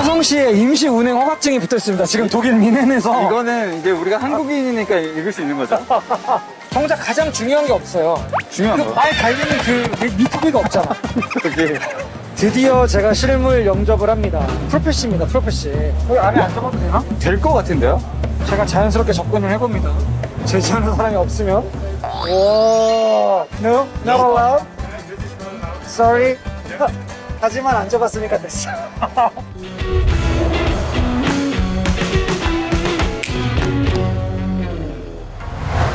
화성시에 임시 운행 허가증이 붙어 있습니다. 지금 독일 미넨에서 이거는 이제 우리가 한국인이니까 읽을 수 있는 거죠? 정작 가장 중요한 게 없어요. 중요한 거. 그말 달리는 그 미터기가 없잖아. 여기. 드디어 제가 실물 영접을 합니다. 프로페시입니다, 프로페시. 거기 안에 앉아봐도 되나? 될 것 같은데요? 제가 자연스럽게 접근을 해봅니다. 제지하는 사람이 없으면. 와, no, not allowed. Sorry. 하지만 앉아봤으니까 됐어.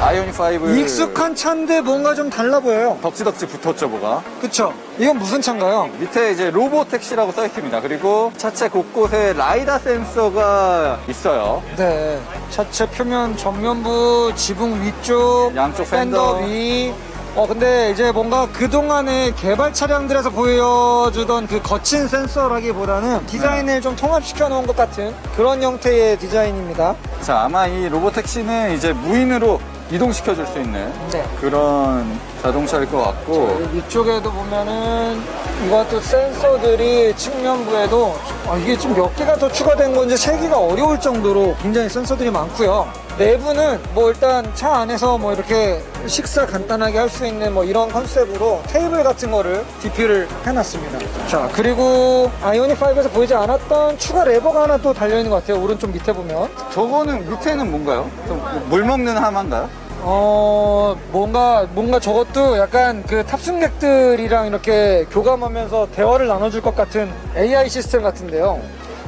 아이오닉 5. 익숙한 차인데 뭔가 좀 달라 보여요. 덕지덕지 붙었죠, 뭐가. 그쵸? 이건 무슨 차인가요? 밑에 이제 로보 택시라고 써 있습니다. 그리고 차체 곳곳에 라이다 센서가 있어요. 네. 차체 표면 전면부, 지붕 위쪽, 양쪽 팬더 팬더. 위. 어, 근데 이제 뭔가 그동안에 개발 차량들에서 보여주던 그 거친 센서라기보다는 디자인을 좀 통합시켜 놓은 것 같은 그런 형태의 디자인입니다. 자, 아마 이 로보 택시는 이제 무인으로 이동시켜 줄 수 있는 네. 그런 자동차일 것 같고. 여기 위쪽에도 보면은 이것도 센서들이 측면부에도 아, 이게 지금 몇 개가 더 추가된 건지 세기가 어려울 정도로 굉장히 센서들이 많고요. 내부는 뭐 일단 차 안에서 뭐 이렇게 식사 간단하게 할 수 있는 뭐 이런 컨셉으로 테이블 같은 거를 DP를 해놨습니다. 자 그리고 아이오닉 5에서 보이지 않았던 추가 레버가 하나 또 달려있는 것 같아요. 오른쪽 밑에 보면. 저거는 밑에는 뭔가요? 좀 물 먹는 하마인가요? 어, 뭔가, 뭔가 저것도 약간 그 탑승객들이랑 이렇게 교감하면서 대화를 나눠줄 것 같은 AI 시스템 같은데요.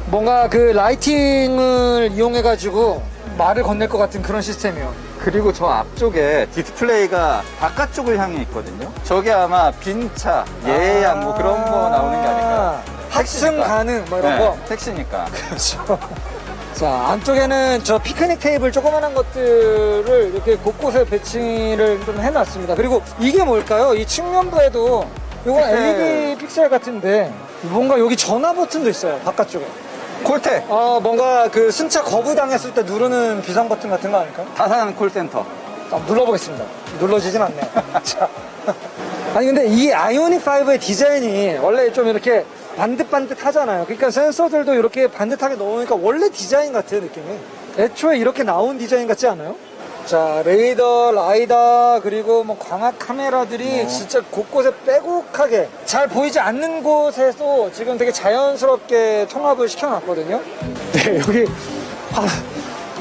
뭔가 그 라이팅을 이용해가지고 말을 건넬 것 같은 그런 시스템이요. 그리고 저 앞쪽에 디스플레이가 바깥쪽을 향해 있거든요. 저게 아마 빈차, 예약 뭐 그런 거 나오는 게 아닐까요? 합승 택시니까. 가능, 뭐 이런 네, 거. 택시니까. 그렇죠. 자, 안쪽에는 저 피크닉 테이블 조그만한 것들을 이렇게 곳곳에 배치를 좀 해놨습니다. 그리고 이게 뭘까요? 이 측면부에도 이건 픽셀. LED 픽셀 같은데 뭔가 여기 전화 버튼도 있어요. 바깥쪽에. 콜테! 아, 뭔가 그 승차 거부당했을 때 누르는 비상 버튼 같은 거 아닐까요? 다산 콜센터. 아, 눌러보겠습니다. 눌러지진 않네요. 자. 아니, 근데 이 아이오닉 5의 디자인이 원래 좀 이렇게 반듯반듯 하잖아요. 그러니까 센서들도 이렇게 반듯하게 넣으니까 원래 디자인 같아요, 느낌이. 애초에 이렇게 나온 디자인 같지 않아요? 자, 레이더, 라이다, 그리고 뭐 광학 카메라들이 진짜 곳곳에 빼곡하게 잘 보이지 않는 곳에도 지금 되게 자연스럽게 통합을 시켜놨거든요. 네, 여기 화,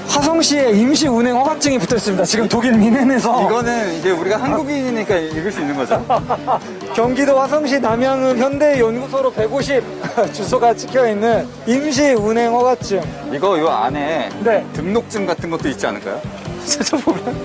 화성시에 임시 운행 허가증이 붙어 있습니다. 지금 독일 미넨에서 이거는 이제 우리가 한국인이니까 읽을 수 있는 거죠? 경기도 화성시 남양은 현대연구소로 150 주소가 찍혀 있는 임시 운행 허가증. 이거, 이거 안에 네. 등록증 같은 것도 있지 않을까요? 찾아보면.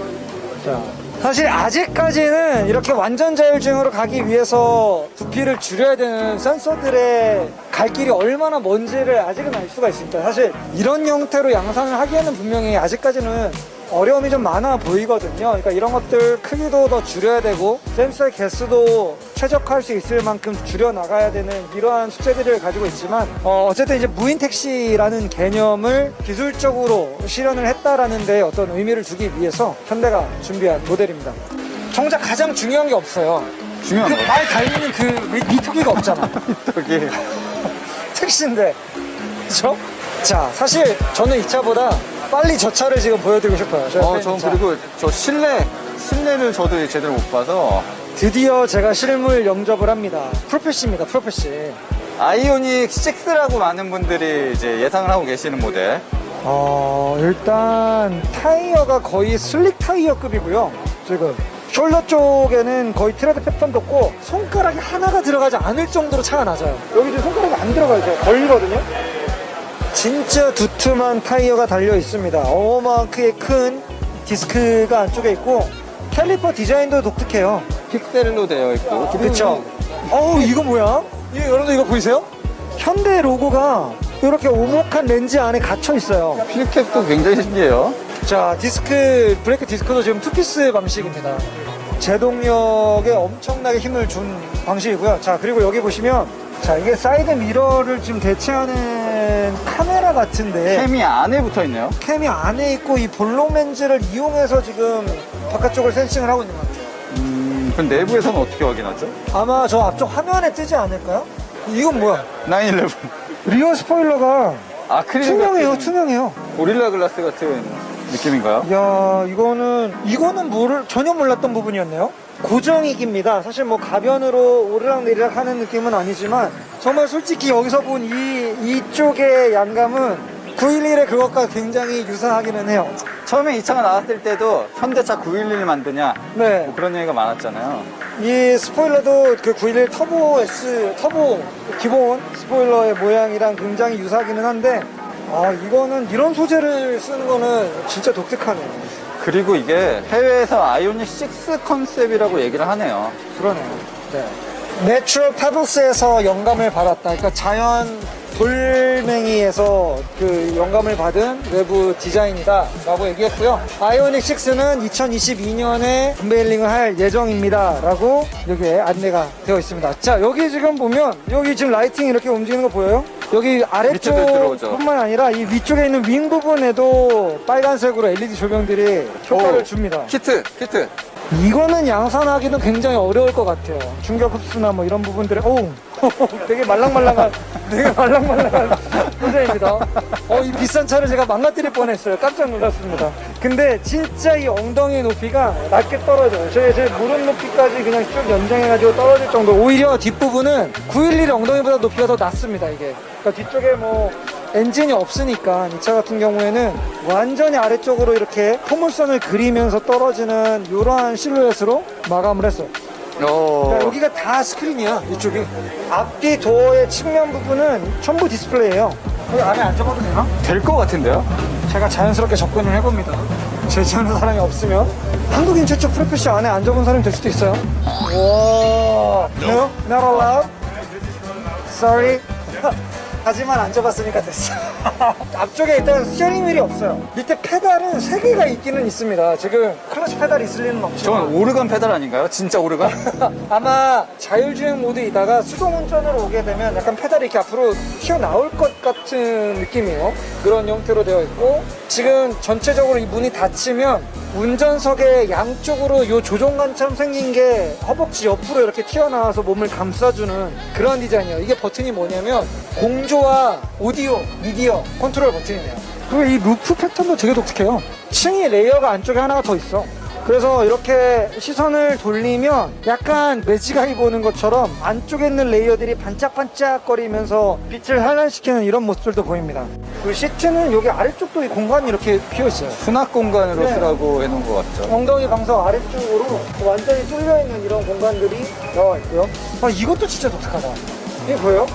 자, 사실 아직까지는 이렇게 완전 자율주행으로 가기 위해서 부피를 줄여야 되는 센서들의 갈 길이 얼마나 먼지를 아직은 알 수가 있습니다. 사실 이런 형태로 양산을 하기에는 분명히 아직까지는 어려움이 좀 많아 보이거든요. 그러니까 이런 것들 크기도 더 줄여야 되고 센서의 개수도 최적화할 수 있을 만큼 줄여 나가야 되는 이러한 숙제들을 가지고 있지만 어, 어쨌든 이제 무인 택시라는 개념을 기술적으로 실현을 했다라는 데 어떤 의미를 두기 위해서 현대가 준비한 모델입니다. 정작 가장 중요한 게 없어요. 중요한 거. 그말 달리는 그 미- 미터기가 없잖아. 저기. 택시인데. 그죠? 자, 사실 저는 이 차보다 빨리 저 차를 지금 보여드리고 싶어요. 저 어, 있는 차. 그리고 저 실내, 실내를 저도 제대로 못 봐서 드디어 제가 실물 영접을 합니다. 프로페시입니다, 프로페시. 아이오닉 6라고 많은 분들이 이제 예상을 하고 계시는 모델. 어, 일단 타이어가 거의 슬릭 타이어급이고요. 지금 숄더 쪽에는 거의 트레드 패턴도 없고 손가락이 하나가 들어가지 않을 정도로 차가 낮아요. 여기 지금 손가락이 안 들어가요. 저 걸리거든요. 진짜 두툼한 타이어가 달려 있습니다. 어마어마하게 큰 디스크가 안쪽에 있고 캘리퍼 디자인도 독특해요. 픽셀로 되어 있고. 그쵸? 어우, 이거 뭐야? 이거, 여러분들 이거 보이세요? 현대 로고가 이렇게 오목한 렌즈 안에 갇혀 있어요. 휠캡도 굉장히 신기해요. 자, 디스크, 브레이크 디스크도 지금 투피스 방식입니다. 제동력에 엄청나게 힘을 준 방식이고요. 자, 그리고 여기 보시면, 자, 이게 사이드 미러를 지금 대체하는 카메라 같은데, 캠이 안에 붙어 있네요. 캠이 안에 있고 이 볼록 렌즈를 이용해서 지금 바깥쪽을 센싱을 하고 있는 것 같아요. 음, 그럼 내부에서는 어떻게 확인하죠? 아마 저 앞쪽 화면에 뜨지 않을까요? 이건 뭐야? 911. 리어 스포일러가 아크릴 투명해요, 같은 투명해요. 고릴라 글라스 같은 느낌인가요? 야 이거는 이거는 모를 전혀 몰랐던 부분이었네요. 고정익입니다. 사실 뭐 가변으로 오르락내리락 하는 느낌은 아니지만 정말 솔직히 여기서 본 이 이쪽의 양감은 911의 그것과 굉장히 유사하기는 해요. 처음에 이 차가 나왔을 때도 현대차 911 만드냐 네. 뭐 그런 얘기가 많았잖아요. 이 스포일러도 그 911 터보 S 터보 기본 스포일러의 모양이랑 굉장히 유사하기는 한데 아 이거는 이런 소재를 쓰는 거는 진짜 독특하네요. 그리고 이게 해외에서 아이오닉 6 컨셉이라고 얘기를 하네요. 그러네요. 네. 내추럴 페블스에서 영감을 받았다. 그러니까 자연 돌멩이에서 그 영감을 받은 외부 디자인이다. 라고 얘기했고요. 아이오닉 6는 2022년에 언베일링을 할 예정입니다. 라고 여기에 안내가 되어 있습니다. 자, 여기 지금 보면 여기 지금 라이팅 이렇게 움직이는 거 보여요? 여기 아래쪽 밑에도 들어오죠. 뿐만 아니라 이 위쪽에 있는 윙 부분에도 빨간색으로 LED 조명들이 효과를 오. 줍니다. 키트, 키트. 이거는 양산하기는 굉장히 어려울 것 같아요. 충격 흡수나 뭐 이런 부분들에, 오, 되게 말랑말랑한, 되게 말랑말랑한 소재입니다. 어, 이 비싼 차를 제가 망가뜨릴 뻔했어요. 깜짝 놀랐습니다. 근데 진짜 이 엉덩이 높이가 낮게 떨어져요. 제, 제 무릎 높이까지 그냥 쭉 연장해가지고 떨어질 정도. 오히려 뒷부분은 911 엉덩이보다 높이가 더 낮습니다, 이게. 그러니까 뒤쪽에 뭐, 엔진이 없으니까 이 차 같은 경우에는 완전히 아래쪽으로 이렇게 포물선을 그리면서 떨어지는 이러한 실루엣으로 마감을 했어요. 오. 그러니까 여기가 다 스크린이야 이쪽이. 앞뒤 도어의 측면 부분은 전부 디스플레이예요. 여기 안에 앉아봐도 되나? 될 것 같은데요? 제가 자연스럽게 접근을 해봅니다. 제지하는 사람이 없으면 한국인 최초 프로페셔 안에 앉아본 사람이 될 수도 있어요. 와, no, not allowed. Sorry. 하지만 앉아봤으니까 됐어. 앞쪽에 일단 스티어링 휠이 없어요. 밑에 페달은 세 개가 있기는 있습니다. 지금 클러치 페달이 있을 리는 없지만. 저건 오르간 페달 아닌가요? 진짜 오르간? 아마 자율주행 모드이다가 수동 운전으로 오게 되면 약간 페달이 이렇게 앞으로 튀어나올 것 같은 느낌이에요. 그런 형태로 되어 있고 지금 전체적으로 이 문이 닫히면 운전석의 양쪽으로 이 조종관처럼 생긴 게 허벅지 옆으로 이렇게 튀어나와서 몸을 감싸주는 그런 디자인이에요. 이게 버튼이 뭐냐면 공조와 오디오, 미디어 컨트롤 버튼이에요. 그리고 이 루프 패턴도 되게 독특해요. 층이 레이어가 안쪽에 하나가 더 있어. 그래서 이렇게 시선을 돌리면 약간 매지가이 보는 것처럼 안쪽에 있는 레이어들이 반짝반짝거리면서 빛을 환란시키는 이런 모습들도 보입니다. 그 시트는 여기 아래쪽도 이 공간이 이렇게 비어 있어요. 수납 공간으로 네. 쓰라고 해놓은 것 같죠. 엉덩이 방석 아래쪽으로 완전히 뚫려 있는 이런 공간들이 나와 있고요. 아 이것도 진짜 독특하다. 이게 보여요?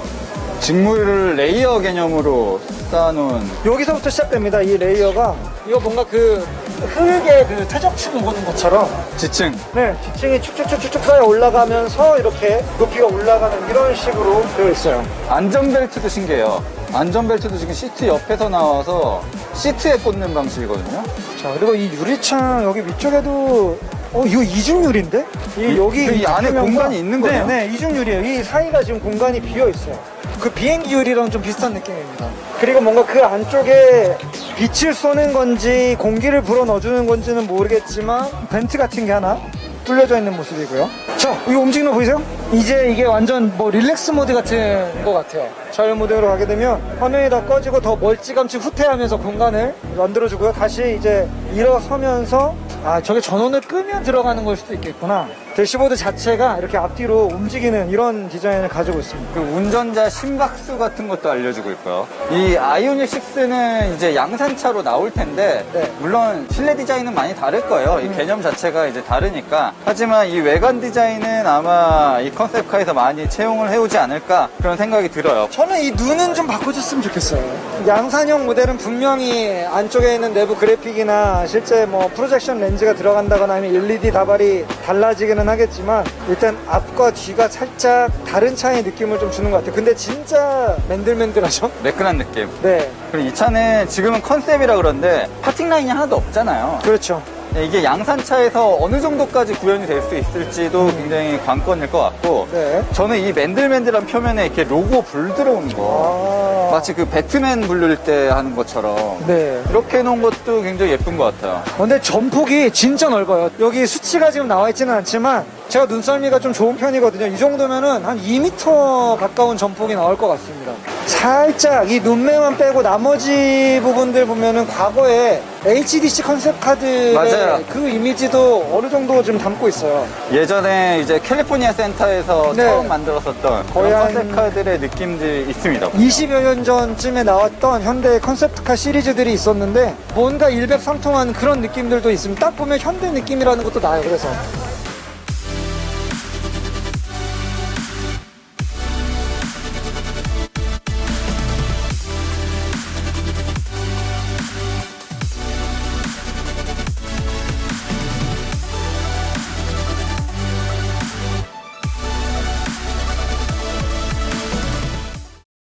직물을 레이어 개념으로 쌓아놓은 여기서부터 시작됩니다. 이 레이어가 이거 뭔가 그 흙의 그 퇴적층 보는 것처럼 지층. 네, 지층이 축축축축 쌓여 올라가면서 이렇게 높이가 올라가는 이런 식으로 되어 있어요. 안전벨트도 신기해요. 안전벨트도 지금 시트 옆에서 나와서 시트에 꽂는 방식이거든요. 자, 그리고 이 유리창 여기 위쪽에도 어, 이거 이중유리인데? 이 이- 여기 그이 안에 공간이 있는 거네요? 네, 네, 이중유리예요. 이 사이가 지금 공간이 비어 있어요. 그 비행기 유리랑 좀 비슷한 느낌입니다. 그리고 뭔가 그 안쪽에 빛을 쏘는 건지 공기를 불어 넣어주는 건지는 모르겠지만 벤트 같은 게 하나 뚫려져 있는 모습이고요. 자, 이거 움직이는 거 보이세요? 이제 이게 완전 뭐 릴렉스 모드 같은 것 같아요. 자율 모드로 가게 되면 화면이 다 꺼지고 더 멀찌감치 후퇴하면서 공간을 만들어주고요. 다시 이제 일어서면서 아 저게 전원을 끄면 들어가는 걸 수도 있겠구나. 대시보드 자체가 이렇게 앞뒤로 움직이는 이런 디자인을 가지고 있습니다. 그 운전자 심박수 같은 것도 알려주고 있고요. 이 아이오닉 6는 이제 양산차로 나올 텐데, 네. 물론 실내 디자인은 많이 다를 거예요. 이 개념 자체가 이제 다르니까. 하지만 이 외관 디자인은 아마 이 컨셉카에서 많이 채용을 해오지 않을까 그런 생각이 들어요. 저는 이 눈은 좀 바꿔줬으면 좋겠어요. 양산형 모델은 분명히 안쪽에 있는 내부 그래픽이나 실제 뭐 프로젝션 렌즈가 들어간다거나 아니면 LED 다발이 달라지기는 하겠지만 일단 앞과 뒤가 살짝 다른 차의 느낌을 좀 주는 것 같아요. 근데 진짜 맨들맨들하죠? 매끈한 느낌. 네, 그리고 이 차는 지금은 컨셉이라 그런데 파팅 라인이 하나도 없잖아요. 그렇죠. 네, 이게 양산차에서 어느 정도까지 구현이 될 수 있을지도 굉장히 관건일 것 같고 네. 저는 이 맨들맨들한 표면에 이렇게 로고 불 들어오는 거 아, 마치 그 배트맨 부를 때 하는 것처럼 네. 이렇게 해놓은 것도 굉장히 예쁜 것 같아요. 근데 전폭이 진짜 넓어요. 여기 수치가 지금 나와 있지는 않지만 제가 눈썰미가 좀 좋은 편이거든요. 이 정도면은 한 2m 가까운 전폭이 나올 것 같습니다. 살짝 이 눈매만 빼고 나머지 부분들 보면은 과거에 HDC 컨셉 카드의 맞아요. 그 이미지도 어느 정도 좀 담고 있어요. 예전에 이제 캘리포니아 센터에서 네. 처음 만들었었던 거의 그런 한- 컨셉 카드의 느낌들이 있습니다. 20여 년 전쯤에 나왔던 현대 컨셉트카 시리즈들이 있었는데 뭔가 일백상통한 그런 느낌들도 있습니다. 딱 보면 현대 느낌이라는 것도 나요. 그래서